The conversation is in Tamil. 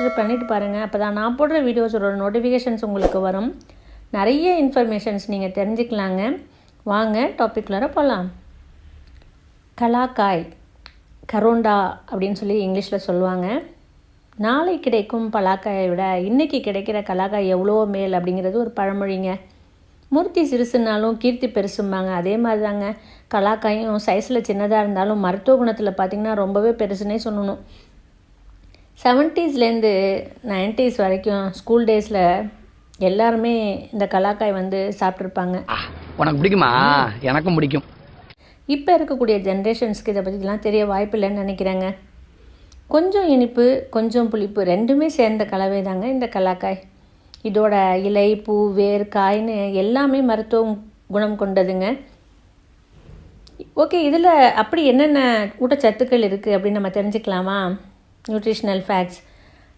சப்ஸ்கிரைப் பண்ணிவிட்டு பாருங்கள் அப்போ தான் நான் போடுற வீடியோஸோட நோட்டிஃபிகேஷன்ஸ் உங்களுக்கு வரும். நிறைய இன்ஃபர்மேஷன்ஸ் நீங்கள் தெரிஞ்சுக்கலாங்க. வாங்க டாபிக்லர போகலாம் கலாக்காய் கரோண்டா அப்படின்னு சொல்லி இங்கிலீஷில் சொல்லுவாங்க. நாளை கிடைக்கும் பலாக்காயை விட இன்றைக்கி கிடைக்கிற கலாக்காய் எவ்வளோ மேல் அப்படிங்கிறது ஒரு பழமொழிங்க. மூர்த்தி சிறுசுனாலும் கீர்த்தி பெருசும்பாங்க. அதே மாதிரி தாங்க கலாக்காயும் சைஸில் சின்னதாக இருந்தாலும் மருத்துவ குணத்தில் பார்த்திங்கன்னா ரொம்பவே பெருசுன்னே சொல்லணும். செவன்ட்டீஸ்லேருந்து நைன்ட்டீஸ் வரைக்கும் ஸ்கூல் டேஸில் எல்லாருமே இந்த கலாக்காய் வந்து சாப்பிட்ருப்பாங்க உனக்கு பிடிக்குமா? எனக்கும் பிடிக்கும். இப்போ இருக்கக்கூடிய ஜென்ரேஷன்ஸ்க்கு இதை பற்றிலாம் தெரிய வாய்ப்பில்லைன்னு நினைக்கிறேங்க. கொஞ்சம் இனிப்பு கொஞ்சம் புளிப்பு ரெண்டுமே சேர்ந்த கலவை தாங்க இந்த கலாக்காய். இதோட இலை பூ வேர் காய்னு எல்லாமே மருத்துவ குணம் கொண்டதுங்க. ஓகே இதில் அப்படி என்னென்ன ஊட்டச்சத்துக்கள் இருக்குது அப்படின்னு நம்ம தெரிஞ்சுக்கலாமா? nutritional facts.